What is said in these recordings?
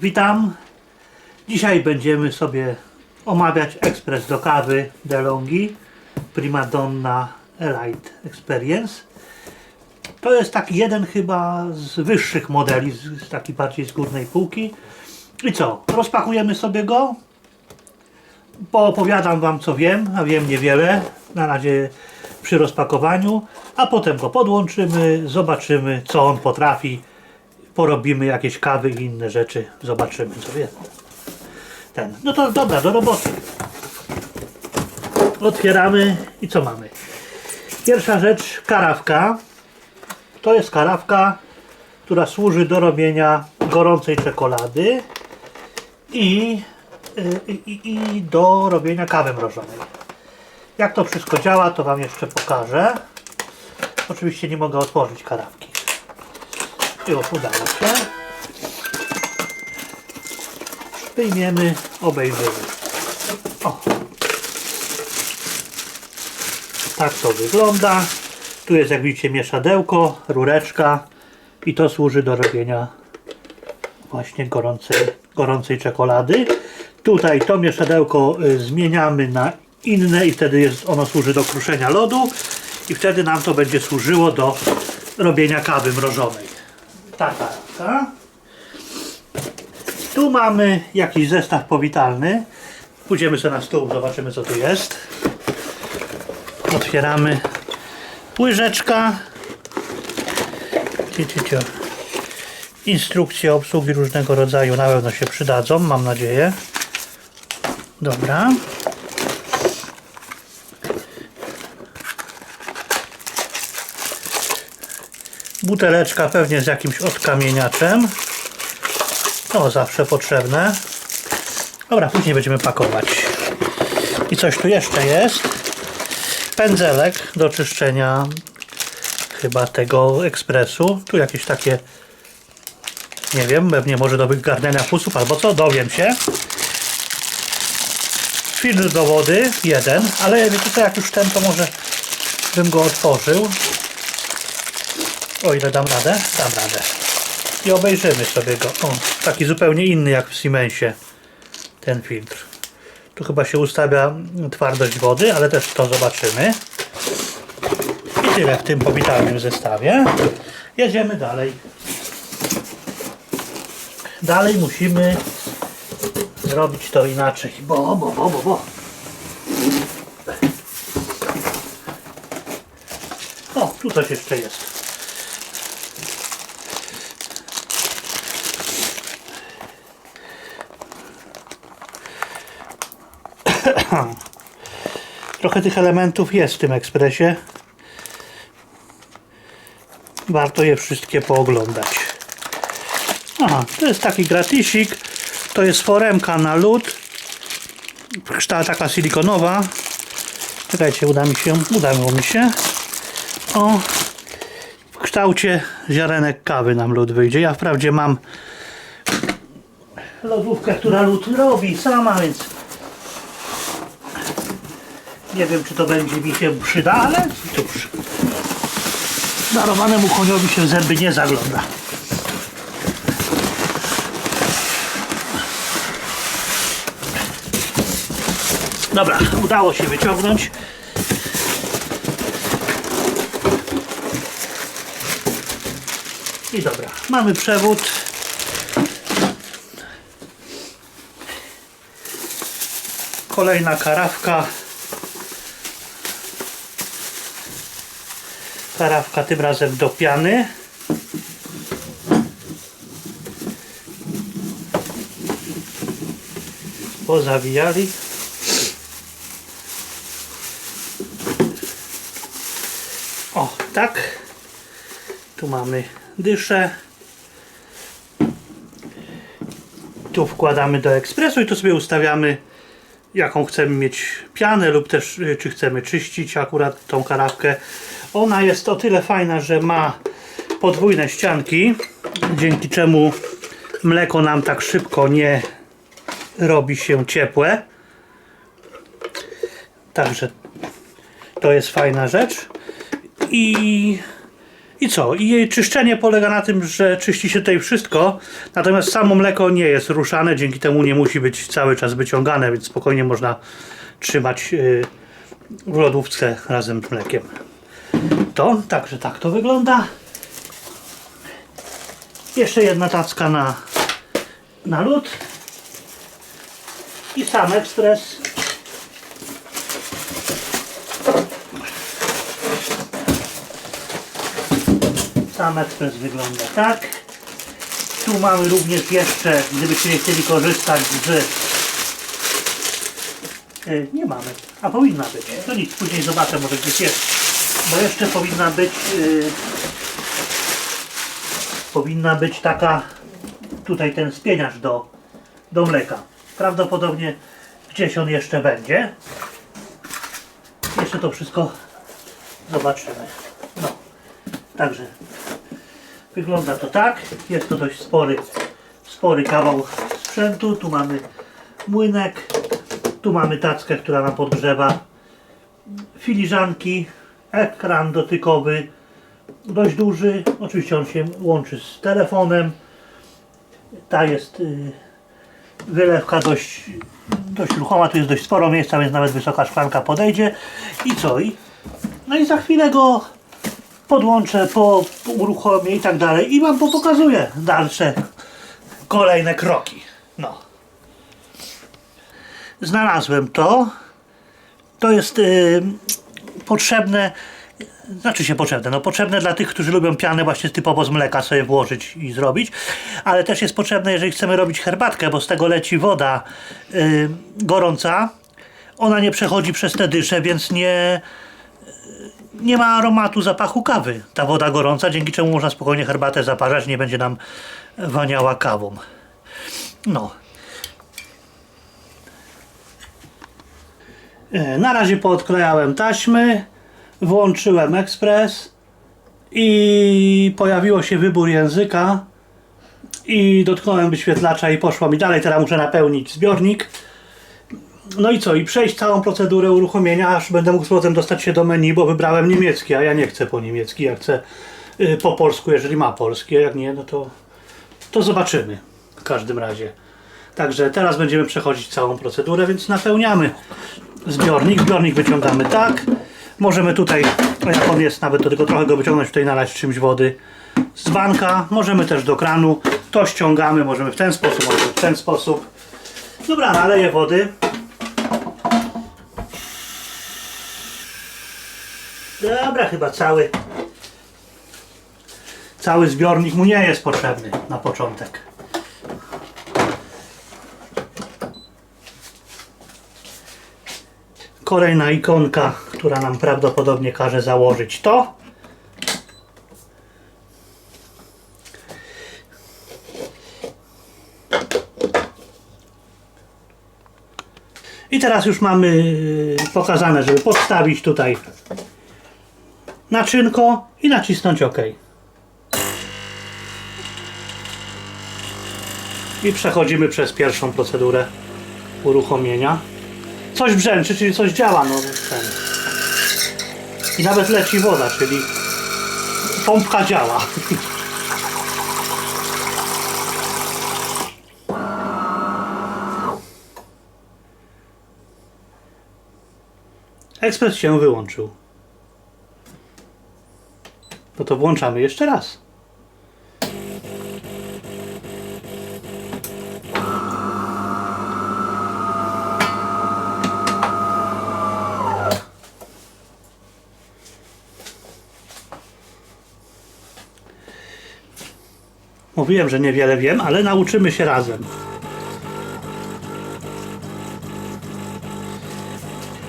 Witam. Dzisiaj będziemy sobie omawiać ekspres do kawy DeLonghi Primadonna Elite Experience. To jest taki jeden chyba z wyższych modeli, z, z takiej bardziej z górnej półki. I co? Rozpakujemy sobie go. Poopowiadam Wam co wiem, a wiem niewiele. Na razie przy rozpakowaniu, a potem go podłączymy, zobaczymy co on potrafi porobimy jakieś kawy i inne rzeczy. Zobaczymy sobie. Ten. No to dobra, do roboty. Otwieramy i co mamy? Pierwsza rzecz, karawka. To jest karawka, która służy do robienia gorącej czekolady i, y, i, i do robienia kawy mrożonej. Jak to wszystko działa, to Wam jeszcze pokażę. Oczywiście nie mogę otworzyć karawki. Już udało się. Wyjmiemy, obejrzymy. O. Tak to wygląda. Tu jest jak widzicie mieszadełko, rureczka i to służy do robienia właśnie gorącej, gorącej czekolady. Tutaj to mieszadełko y, zmieniamy na inne i wtedy jest, ono służy do kruszenia lodu i wtedy nam to będzie służyło do robienia kawy mrożonej taka rafka. Tu mamy jakiś zestaw powitalny. Pójdziemy sobie na stół, zobaczymy co tu jest. Otwieramy łyżeczka. Instrukcje obsługi różnego rodzaju na pewno się przydadzą, mam nadzieję. Dobra. Buteleczka pewnie z jakimś odkamieniaczem. To zawsze potrzebne. Dobra, później będziemy pakować. I coś tu jeszcze jest. Pędzelek do czyszczenia chyba tego ekspresu. Tu jakieś takie nie wiem, pewnie może do wygarniania fusów albo co, dowiem się. Filtr do wody, jeden, ale co, jak już ten, to może bym go otworzył. O ile dam radę? Dam radę. I obejrzymy sobie go. O, taki zupełnie inny jak w Siemensie. Ten filtr. Tu chyba się ustawia twardość wody, ale też to zobaczymy. I tyle w tym powitalnym zestawie. Jedziemy dalej. Dalej musimy zrobić to inaczej. Bo, bo, bo, bo, bo. O, tu coś jeszcze jest. Trochę tych elementów jest w tym ekspresie. Warto je wszystkie pooglądać. Aha, to jest taki gratisik. To jest foremka na lód. Kształt taka silikonowa. Czekajcie, uda mi się. Udało mi się. O, w kształcie ziarenek kawy nam lód wyjdzie. Ja wprawdzie mam lodówkę, która lód robi sama, więc nie wiem, czy to będzie mi się przyda, ale cóż. Darowanemu koniowi się zęby nie zagląda. Dobra, udało się wyciągnąć. I dobra, mamy przewód. Kolejna karawka. Karawka tym razem do piany. Pozawijali. O, tak. Tu mamy dyszę. Tu wkładamy do ekspresu i tu sobie ustawiamy jaką chcemy mieć pianę lub też y, czy chcemy czyścić akurat tą karawkę. Ona jest o tyle fajna, że ma podwójne ścianki, dzięki czemu mleko nam tak szybko nie robi się ciepłe. Także to jest fajna rzecz. I I co? I jej czyszczenie polega na tym, że czyści się tutaj wszystko, natomiast samo mleko nie jest ruszane, dzięki temu nie musi być cały czas wyciągane, więc spokojnie można trzymać yy, w lodówce razem z mlekiem. To, także tak to wygląda. Jeszcze jedna tacka na, na lód. I sam ekspres. Sam ekspres wygląda tak. Tu mamy również jeszcze, gdybyście chcieli korzystać z... E, nie mamy, a powinna być. To nic, później zobaczę, może gdzieś jest. Bo jeszcze powinna być... e, powinna być taka tutaj ten spieniacz do, do mleka. Prawdopodobnie gdzieś on jeszcze będzie. Jeszcze to wszystko zobaczymy. No, także wygląda to tak. Jest to dość spory, spory kawał sprzętu. Tu mamy młynek, tu mamy tackę, która nam podgrzewa filiżanki, ekran dotykowy, dość duży. Oczywiście on się łączy z telefonem. Ta jest y, wylewka dość, dość ruchoma, tu jest dość sporo miejsca, więc nawet wysoka szklanka podejdzie. I co? No i za chwilę go podłączę, po, uruchomię i tak dalej i wam pokazuję dalsze kolejne kroki. No. Znalazłem to. To jest y, potrzebne znaczy się potrzebne, no potrzebne dla tych, którzy lubią pianę właśnie typowo z mleka sobie włożyć i zrobić, ale też jest potrzebne, jeżeli chcemy robić herbatkę, bo z tego leci woda y, gorąca, ona nie przechodzi przez te dysze, więc nie nie ma aromatu zapachu kawy, ta woda gorąca, dzięki czemu można spokojnie herbatę zaparzać, nie będzie nam waniała kawą. No. E, Na razie poodklejałem taśmy, włączyłem ekspres i pojawiło się wybór języka i dotknąłem wyświetlacza i poszło mi dalej. Teraz muszę napełnić zbiornik. No i co? I przejść całą procedurę uruchomienia, aż będę mógł z powrotem dostać się do menu, bo wybrałem niemiecki, a ja nie chcę po niemiecki, ja chcę y, po polsku, jeżeli ma polskie, jak nie, no to, to zobaczymy w każdym razie. Także teraz będziemy przechodzić całą procedurę, więc napełniamy zbiornik. Zbiornik wyciągamy tak. Możemy tutaj, jak on jest, nawet to tylko trochę go wyciągnąć, tutaj nalać czymś wody z dzbanka. Możemy też do kranu. To ściągamy, możemy w ten sposób, możemy w ten sposób. Dobra, naleję wody. Dobra, chyba cały cały zbiornik mu nie jest potrzebny na początek. Kolejna ikonka, która nam prawdopodobnie każe założyć to. I teraz już mamy yy, pokazane, żeby podstawić tutaj naczynko i nacisnąć OK. I przechodzimy przez pierwszą procedurę uruchomienia. Coś brzęczy, czyli coś działa. No, ten. I nawet leci woda, czyli pompka działa. Ekspres się wyłączył. No to włączamy jeszcze raz. Mówiłem, że niewiele wiem, ale nauczymy się razem.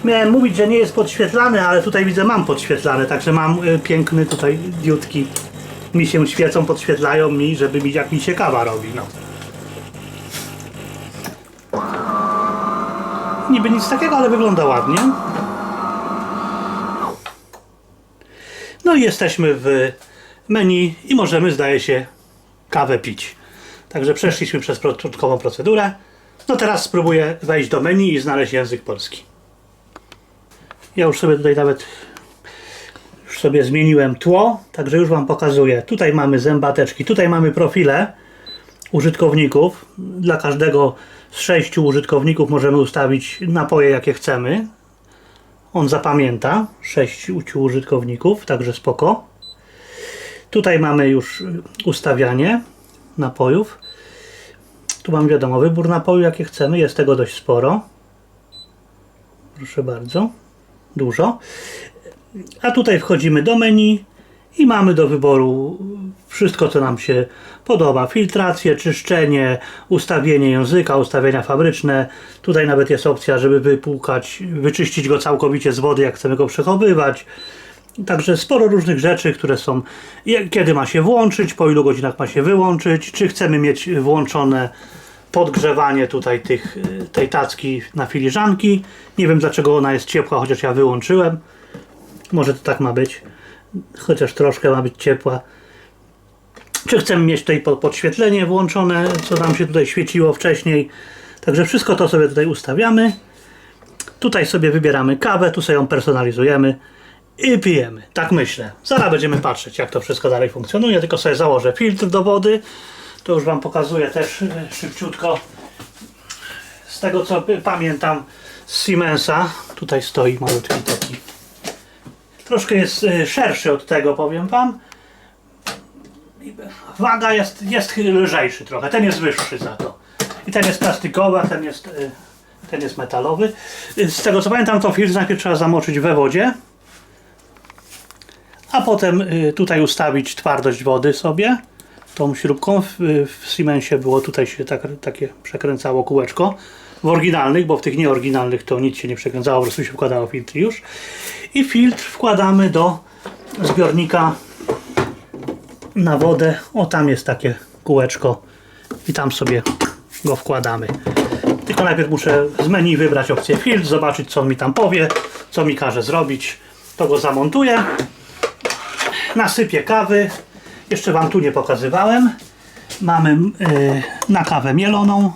Miałem mówić, że nie jest podświetlany, ale tutaj widzę mam podświetlane, także mam y, piękny tutaj diutki. Mi się świecą, podświetlają mi, żeby mi jak mi się kawa robi. No. Niby nic takiego, ale wygląda ładnie. No i jesteśmy w menu i możemy, zdaje się, kawę pić. Także przeszliśmy przez początkową procedurę. No teraz spróbuję wejść do menu i znaleźć język polski. Ja już sobie tutaj nawet już sobie zmieniłem tło, także już Wam pokazuję. Tutaj mamy zębateczki, tutaj mamy profile użytkowników. Dla każdego z sześciu użytkowników możemy ustawić napoje, jakie chcemy. On zapamięta sześciu użytkowników, także spoko. Tutaj mamy już ustawianie napojów. Tu mam wiadomo, wybór napoju, jakie chcemy. Jest tego dość sporo. Proszę bardzo. Dużo. A tutaj wchodzimy do menu i mamy do wyboru wszystko, co nam się podoba. Filtrację, czyszczenie, ustawienie języka, ustawienia fabryczne. Tutaj nawet jest opcja, żeby wypłukać, wyczyścić go całkowicie z wody, jak chcemy go przechowywać. Także sporo różnych rzeczy, które są, kiedy ma się włączyć, po ilu godzinach ma się wyłączyć, czy chcemy mieć włączone podgrzewanie tutaj tych, y, tej tacki na filiżanki. Nie wiem dlaczego ona jest ciepła, chociaż ja wyłączyłem. Może to tak ma być. Chociaż troszkę ma być ciepła. Czy chcemy mieć tutaj po- podświetlenie włączone, co nam się tutaj świeciło wcześniej. Także wszystko to sobie tutaj ustawiamy. Tutaj sobie wybieramy kawę, tu sobie ją personalizujemy i pijemy. Tak myślę. Zaraz będziemy patrzeć, jak to wszystko dalej funkcjonuje. Tylko sobie założę filtr do wody. To już Wam pokazuję też e, szybciutko. Z tego co pamiętam z Siemensa, tutaj stoi malutki taki. Troszkę jest e, szerszy od tego, powiem Wam. Waga jest, jest lżejszy trochę, ten jest wyższy za to. I ten jest plastikowy, a ten jest, e, ten jest metalowy. Z tego co pamiętam, to filtr najpierw trzeba zamoczyć we wodzie a potem tutaj ustawić twardość wody sobie tą śrubką. W, w Siemensie było tutaj się tak, takie przekręcało kółeczko. W oryginalnych, bo w tych nieoryginalnych to nic się nie przekręcało, po prostu się wkładało filtr już. I filtr wkładamy do zbiornika na wodę. O, tam jest takie kółeczko i tam sobie go wkładamy. Tylko najpierw muszę z menu wybrać opcję filtr, zobaczyć co on mi tam powie, co mi każe zrobić. To go zamontuję nasypię kawy. Jeszcze Wam tu nie pokazywałem. Mamy y, na kawę mieloną.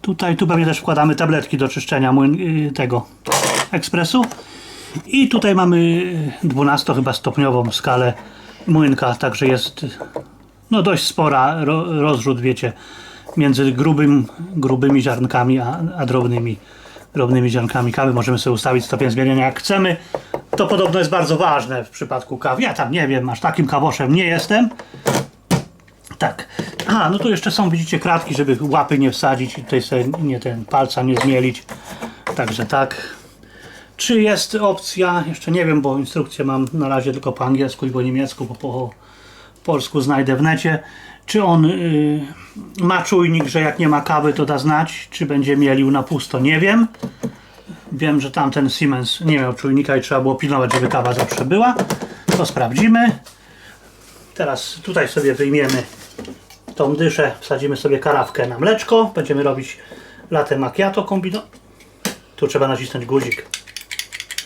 Tutaj, tu pewnie też wkładamy tabletki do czyszczenia młyn, y, tego ekspresu. I tutaj mamy y, 12 chyba stopniową skalę młynka, także jest no dość spora ro, rozrzut, wiecie, między grubym, grubymi ziarnkami a, a drobnymi, drobnymi ziarnkami kawy. Możemy sobie ustawić stopień zmienienia jak chcemy. To podobno jest bardzo ważne w przypadku kawy. Ja tam nie wiem, aż takim kawoszem nie jestem. Tak. A, no tu jeszcze są, widzicie, kratki, żeby łapy nie wsadzić i tutaj sobie nie ten palca nie zmielić. Także tak. Czy jest opcja, jeszcze nie wiem, bo instrukcję mam na razie tylko po angielsku i po niemiecku, bo po polsku znajdę w necie. Czy on y, ma czujnik, że jak nie ma kawy, to da znać, czy będzie mielił na pusto, nie wiem. Wiem, że tamten Siemens nie miał czujnika i trzeba było pilnować, żeby kawa zawsze była. To sprawdzimy. Teraz tutaj sobie wyjmiemy tą dyszę, wsadzimy sobie karawkę na mleczko. Będziemy robić latte macchiato kombino. Tu trzeba nacisnąć guzik.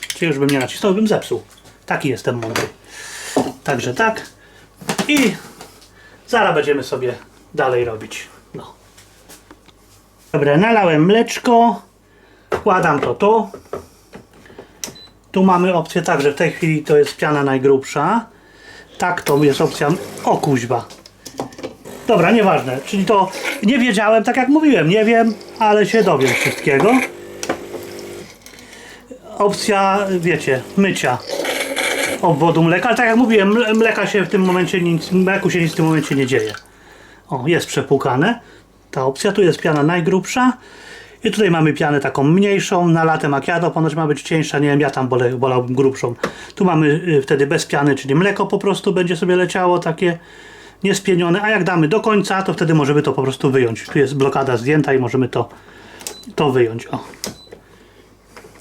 Czy już bym nie nacisnął, bym zepsuł. Taki jestem mądry. Także tak. I zaraz będziemy sobie dalej robić. No. Dobra, nalałem mleczko. Wkładam to tu. Tu mamy opcję tak, że w tej chwili to jest piana najgrubsza. Tak, to jest opcja. O kuźba. Dobra, nieważne. Czyli to nie wiedziałem, tak jak mówiłem, nie wiem, ale się dowiem wszystkiego. Opcja, wiecie, mycia obwodu mleka, ale tak jak mówiłem, mle- mleka się w tym momencie nic, mleku się nic w tym momencie nie dzieje. O, jest przepłukane. Ta opcja, tu jest piana najgrubsza. I tutaj mamy pianę taką mniejszą, na latte macchiato ponoć ma być cieńsza, nie wiem, ja tam wolałbym grubszą. Tu mamy y, wtedy bez piany, czyli mleko po prostu będzie sobie leciało takie niespienione, a jak damy do końca, to wtedy możemy to po prostu wyjąć. Tu jest blokada zdjęta i możemy to, to wyjąć. O.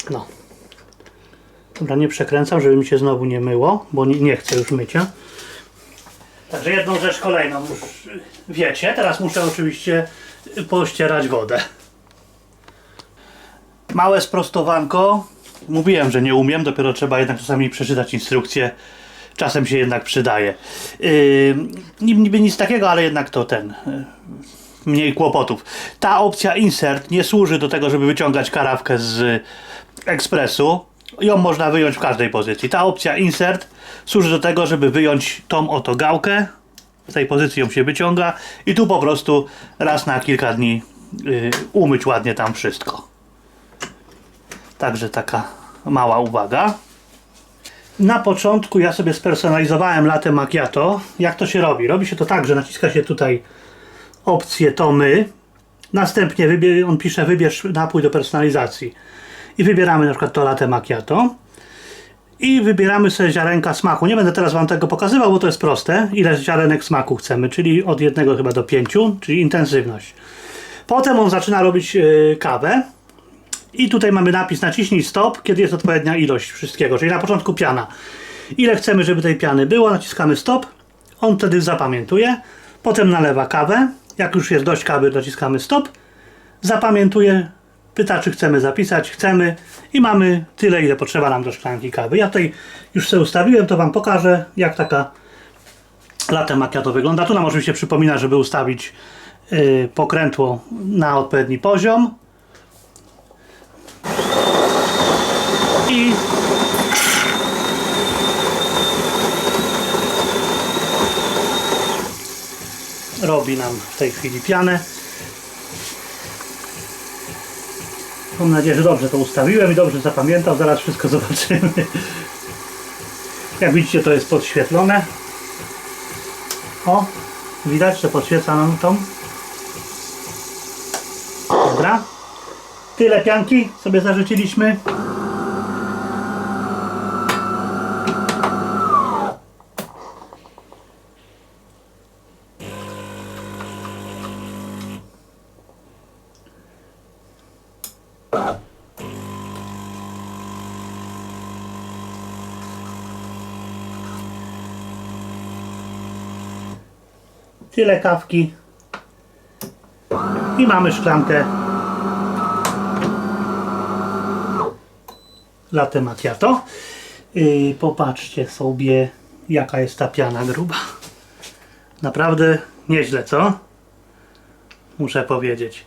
No. Dobra, nie przekręcam, żeby mi się znowu nie myło, bo nie, nie chcę już mycia. Także jedną rzecz kolejną już wiecie. Teraz muszę oczywiście pościerać wodę. Małe sprostowanko. Mówiłem, że nie umiem, dopiero trzeba jednak czasami przeczytać instrukcję. Czasem się jednak przydaje. Yy, niby nic takiego, ale jednak to ten. Yy, mniej kłopotów. Ta opcja insert nie służy do tego, żeby wyciągać karawkę z ekspresu. Ją można wyjąć w każdej pozycji. Ta opcja insert służy do tego, żeby wyjąć tą oto gałkę. Z tej pozycji ją się wyciąga i tu po prostu raz na kilka dni y, umyć ładnie tam wszystko. Także taka mała uwaga. Na początku ja sobie spersonalizowałem latte macchiato. Jak to się robi? Robi się to tak, że naciska się tutaj opcję to my. Następnie on pisze wybierz napój do personalizacji. I wybieramy na przykład to latte macchiato. I wybieramy sobie ziarenka smaku. Nie będę teraz Wam tego pokazywał, bo to jest proste. Ile ziarenek smaku chcemy, czyli od jednego chyba do pięciu, czyli intensywność. Potem on zaczyna robić yy, kawę. I tutaj mamy napis naciśnij stop, kiedy jest odpowiednia ilość wszystkiego, czyli na początku piana. Ile chcemy, żeby tej piany było, naciskamy stop, on wtedy zapamiętuje, potem nalewa kawę, jak już jest dość kawy, naciskamy stop, zapamiętuje, pyta czy chcemy zapisać, chcemy i mamy tyle, ile potrzeba nam do szklanki kawy. Ja tutaj już sobie ustawiłem, to Wam pokażę, jak taka latte macchiato wygląda. Tu nam oczywiście przypomina, żeby ustawić yy, pokrętło na odpowiedni poziom. i robi nam w tej chwili pianę. Mam nadzieję, że dobrze to ustawiłem i dobrze zapamiętał. Zaraz wszystko zobaczymy. Jak widzicie, to jest podświetlone. O, widać, że podświeca nam tą. Dobra. Tyle pianki sobie zażyczyliśmy. Tyle kawki. I mamy szklankę latte macchiato. Yy, popatrzcie sobie, jaka jest ta piana gruba. Naprawdę nieźle, co? Muszę powiedzieć.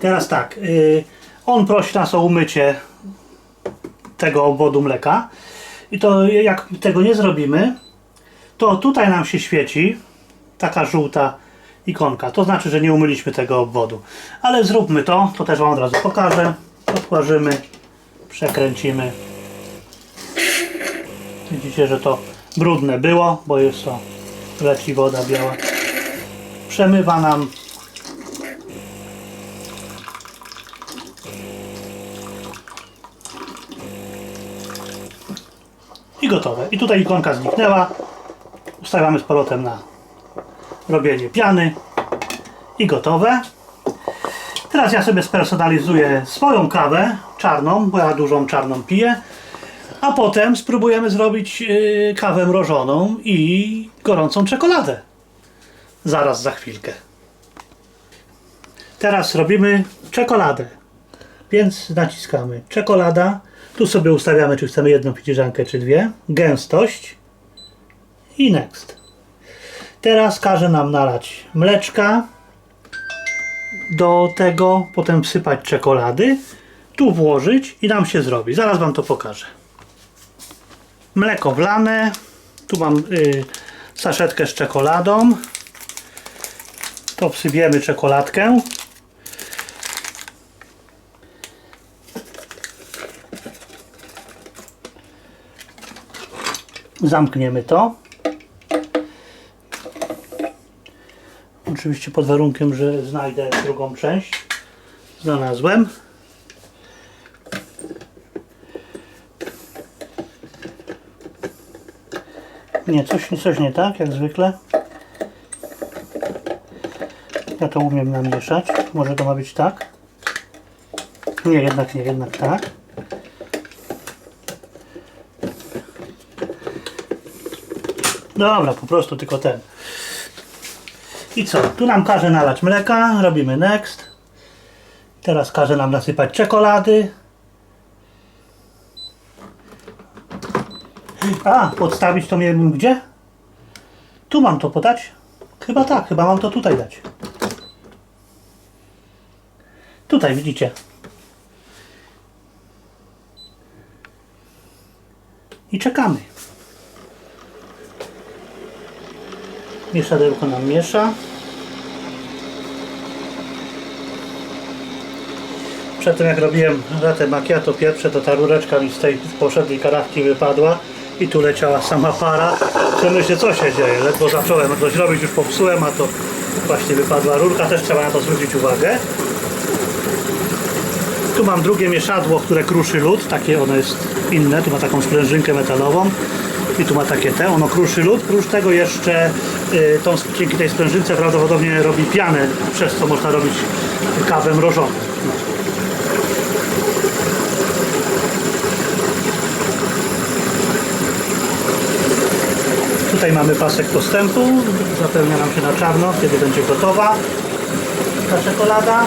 Teraz tak. Yy, on prosi nas o umycie tego obwodu mleka. I to jak tego nie zrobimy, to tutaj nam się świeci taka żółta ikonka. To znaczy, że nie umyliśmy tego obwodu. Ale zróbmy to, to też Wam od razu pokażę. Odkłażymy, przekręcimy. Widzicie, że to brudne było, bo jest to leci woda biała. Przemywa nam i gotowe. I tutaj ikonka zniknęła. Ustawiamy z powrotem na robienie piany i gotowe. Teraz ja sobie spersonalizuję swoją kawę czarną, bo ja dużą czarną piję. A potem spróbujemy zrobić yy, kawę mrożoną i gorącą czekoladę. Zaraz za chwilkę. Teraz robimy czekoladę. Więc naciskamy czekolada. Tu sobie ustawiamy, czy chcemy jedną filiżankę, czy dwie. Gęstość i next. Teraz każe nam nalać mleczka do tego, potem wsypać czekolady, tu włożyć i nam się zrobi. Zaraz Wam to pokażę. Mleko wlane, tu mam y, saszetkę z czekoladą. To wsypiemy czekoladkę. Zamkniemy to. Oczywiście pod warunkiem, że znajdę drugą część. Znalazłem. Nie, coś, coś nie tak, jak zwykle. Ja to umiem namieszać. Może to ma być tak? Nie, jednak nie, jednak tak. Dobra, po prostu tylko ten. I co? Tu nam każe nalać mleka, robimy next. Teraz każe nam nasypać czekolady. A, podstawić to nie wiem gdzie? Tu mam to podać? Chyba tak, chyba mam to tutaj dać. Tutaj widzicie. I czekamy. Mieszadełko nam miesza. Przedtem jak robiłem latte macchiato pierwsze, to ta rureczka mi z tej poprzedniej karafki wypadła i tu leciała sama para. Co myślę, co się dzieje? Ledwo zacząłem coś robić, już popsułem, a to właśnie wypadła rurka. Też trzeba na to zwrócić uwagę. Tu mam drugie mieszadło, które kruszy lód. Takie ono jest inne. Tu ma taką sprężynkę metalową. I tu ma takie te. Ono kruszy lód. Prócz tego jeszcze y, tą, dzięki tej sprężynce prawdopodobnie robi pianę, przez co można robić kawę mrożoną. Tutaj mamy pasek postępu. Zapełnia nam się na czarno, kiedy będzie gotowa ta czekolada.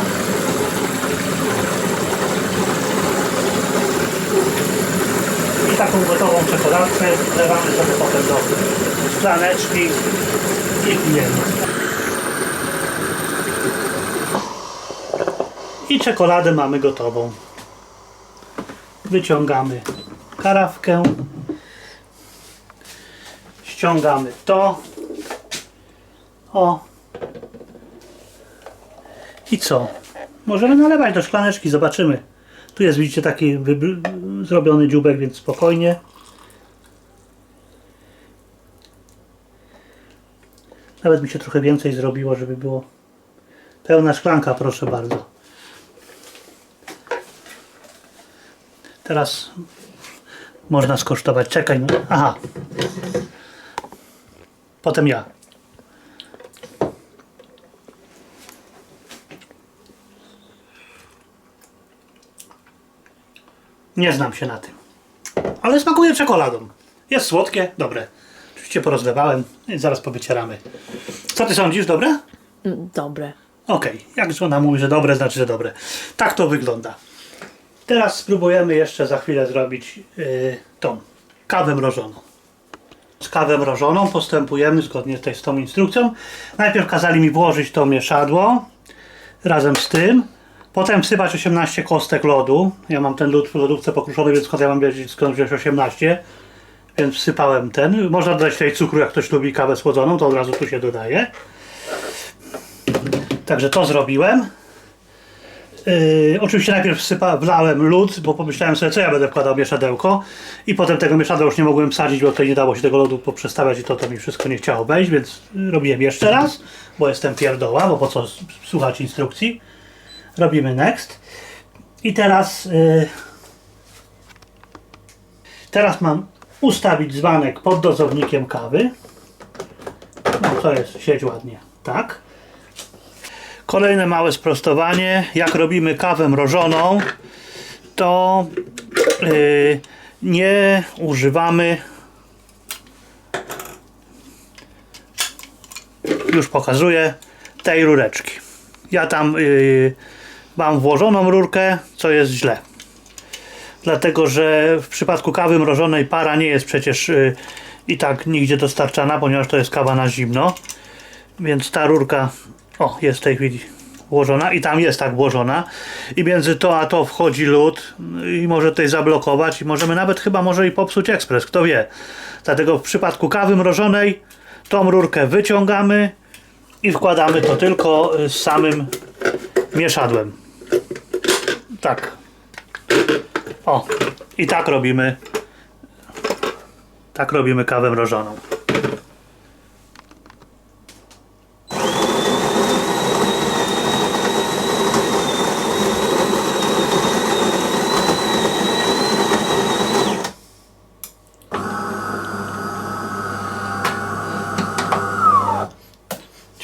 I taką gotową czekoladkę wlewamy sobie potem do szklaneczki i pijemy. I czekoladę mamy gotową. Wyciągamy karawkę. Ściągamy to. O. I co? Możemy nalewać do szklaneczki, zobaczymy. Tu jest, widzicie, taki zrobiony dziubek, więc spokojnie. Nawet mi się trochę więcej zrobiło, żeby było pełna szklanka, proszę bardzo. Teraz można skosztować. Czekaj, no. aha. Potem ja. Nie znam się na tym. Ale smakuje czekoladą. Jest słodkie, dobre. Oczywiście porozlewałem, i zaraz powycieramy. Co ty sądzisz, dobre? Dobre. Okej, jak żona mówi, że dobre, znaczy, że dobre. Tak to wygląda. Teraz spróbujemy jeszcze za chwilę zrobić yy, tą kawę mrożoną. Z kawę mrożoną postępujemy zgodnie z, z tą instrukcją. Najpierw kazali mi włożyć to mieszadło razem z tym. Potem wsypać 18 kostek lodu. Ja mam ten lód w lodówce pokruszony, więc skąd ja mam wiedzieć skąd wziąć 18. Więc wsypałem ten. Można dodać tutaj cukru, jak ktoś lubi kawę słodzoną, to od razu tu się dodaje. Także to zrobiłem. Yy, oczywiście najpierw wsypa, wlałem lód, bo pomyślałem sobie, co ja będę wkładał mieszadełko. I potem tego mieszadła już nie mogłem wsadzić, bo tutaj nie dało się tego lodu poprzestawiać i to, to mi wszystko nie chciało wejść, więc robiłem jeszcze raz, bo jestem pierdoła, bo po co słuchać instrukcji. Robimy next. I teraz yy, teraz mam ustawić dzbanek pod dozownikiem kawy. No to jest, siedź ładnie. Tak. Kolejne małe sprostowanie. Jak robimy kawę mrożoną, to yy, nie używamy. Już pokazuję tej rureczki. Ja tam yy, mam włożoną rurkę, co jest źle. Dlatego, że w przypadku kawy mrożonej para nie jest przecież yy, i tak nigdzie dostarczana, ponieważ to jest kawa na zimno. Więc ta rurka, o, jest w tej chwili włożona i tam jest tak włożona. I między to a to wchodzi lód i może tutaj zablokować i możemy nawet chyba może i popsuć ekspres, kto wie. Dlatego w przypadku kawy mrożonej tą rurkę wyciągamy i wkładamy to tylko y, z samym mieszadłem. Tak. O, i tak robimy. Tak robimy kawę mrożoną.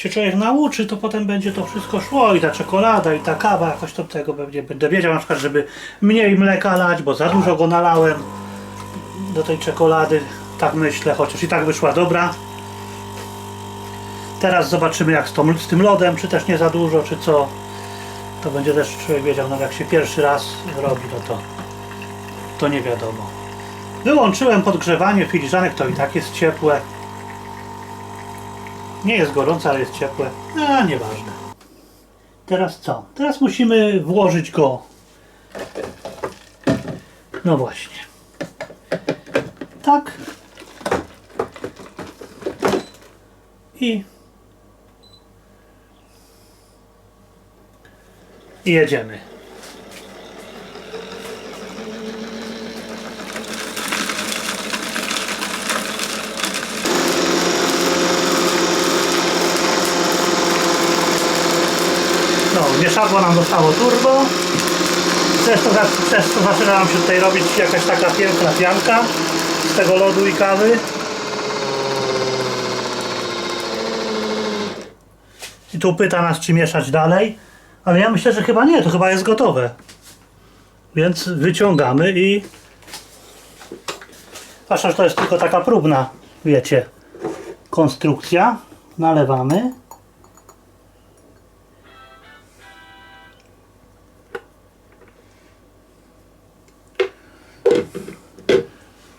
Się człowiek nauczy, to potem będzie to wszystko szło i ta czekolada, i ta kawa, jakoś to tego pewnie będę wiedział na przykład, żeby mniej mleka lać, bo za dużo go nalałem do tej czekolady, tak myślę, chociaż i tak wyszła dobra. Teraz zobaczymy jak z, z tym lodem, czy też nie za dużo, czy co. To będzie też człowiek wiedział, no jak się pierwszy raz robi, no to, to nie wiadomo. Wyłączyłem podgrzewanie filiżanek, to i tak jest ciepłe. Nie jest gorące, ale jest ciepłe. A, nieważne. Teraz co? Teraz musimy włożyć go. No właśnie. tak. I i jedziemy. No, mieszadło nam dostało turbo. Przez to, przez to zaczyna nam się tutaj robić jakaś taka piękna pianka z tego lodu i kawy. I tu pyta nas, czy mieszać dalej. Ale ja myślę, że chyba nie, to chyba jest gotowe. Więc wyciągamy i... Zwłaszcza, że to jest tylko taka próbna, wiecie, konstrukcja. Nalewamy.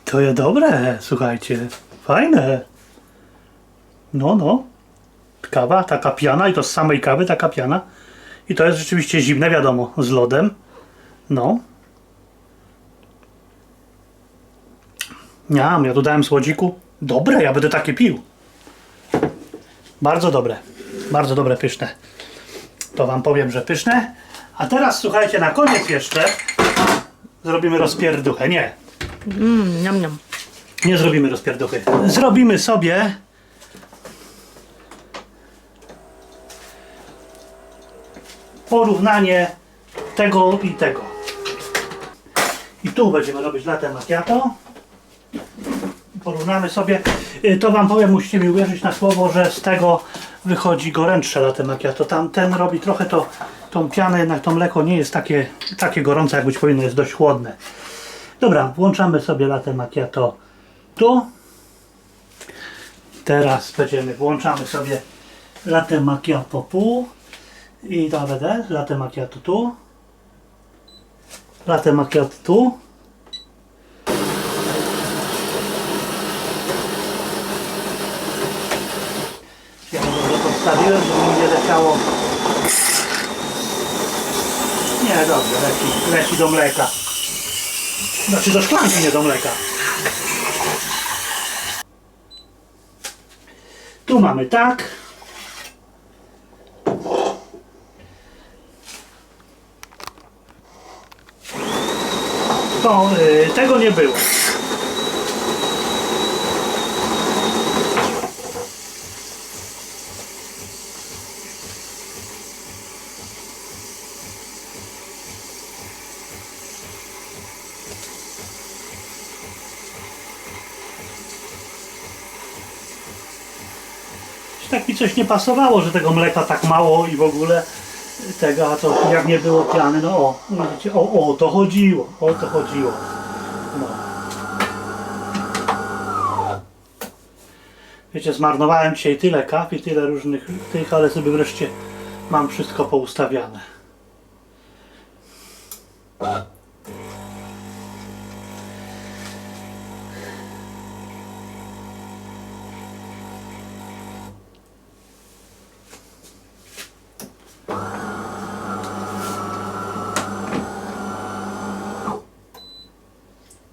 To jest dobre, słuchajcie. Fajne. No, no. Kawa, taka piana i to z samej kawy taka piana. I to jest rzeczywiście zimne, wiadomo, z lodem. No. Niam, ja dodałem słodziku. Dobre, ja będę takie pił. Bardzo dobre. Bardzo dobre, pyszne. To wam powiem, że pyszne. A teraz słuchajcie, na koniec jeszcze zrobimy rozpierduchę. Nie, Mmm, niam, niam. nie zrobimy rozpierduchy. Zrobimy sobie porównanie tego i tego. I tu będziemy robić latte macchiato. Porównamy sobie. Y, To wam powiem, musicie mi uwierzyć na słowo, że z tego wychodzi gorętsze latte macchiato. Tam ten robi trochę to, tą pianę, jednak to mleko nie jest takie, takie gorące, jak być powinno, jest dość chłodne. Dobra, włączamy sobie latte macchiato tu. Teraz będziemy, włączamy sobie latte macchiato pół. I to będę, latte macchiato tu. Latte macchiato tu. Ja może podstawiłem, żeby nie leciało. Nie, dobrze, leci, leci do mleka. Znaczy do szklanki, nie do mleka. Tu mamy tak. To, y, tego nie było. Tak mi coś nie pasowało, że tego mleka tak mało i w ogóle tego, a to jak nie było piany, no o, widzicie, o, o to chodziło, o to chodziło. No. Wiecie, zmarnowałem dzisiaj tyle kaw i tyle różnych tych, ale sobie wreszcie mam wszystko poustawiane.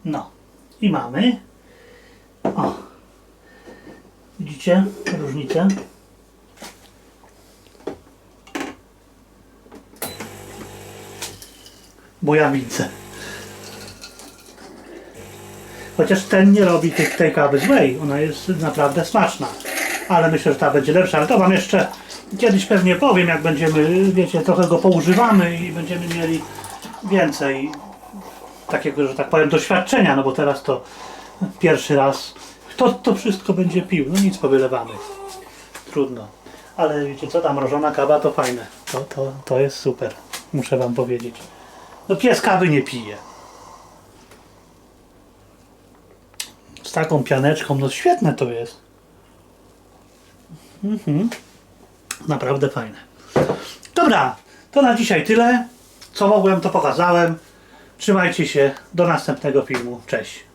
No i mamy. O. Widzicie różnicę? Bo ja widzę. Chociaż ten nie robi tej, tej kawy złej. Ona jest naprawdę smaczna. Ale myślę, że ta będzie lepsza. Ale to wam jeszcze kiedyś pewnie powiem, jak będziemy, wiecie, trochę go poużywamy i będziemy mieli więcej takiego, że tak powiem, doświadczenia, no bo teraz to pierwszy raz. Kto to wszystko będzie pił? No nic, powylewamy. Trudno. Ale wiecie co, ta mrożona kawa to fajne. To, to, to jest super, muszę wam powiedzieć. No pies kawy nie pije. Z taką pianeczką, no świetne to jest. Mhm. Naprawdę fajne. Dobra, to na dzisiaj tyle. Co mogłem, to pokazałem. Trzymajcie się. Do następnego filmu. Cześć.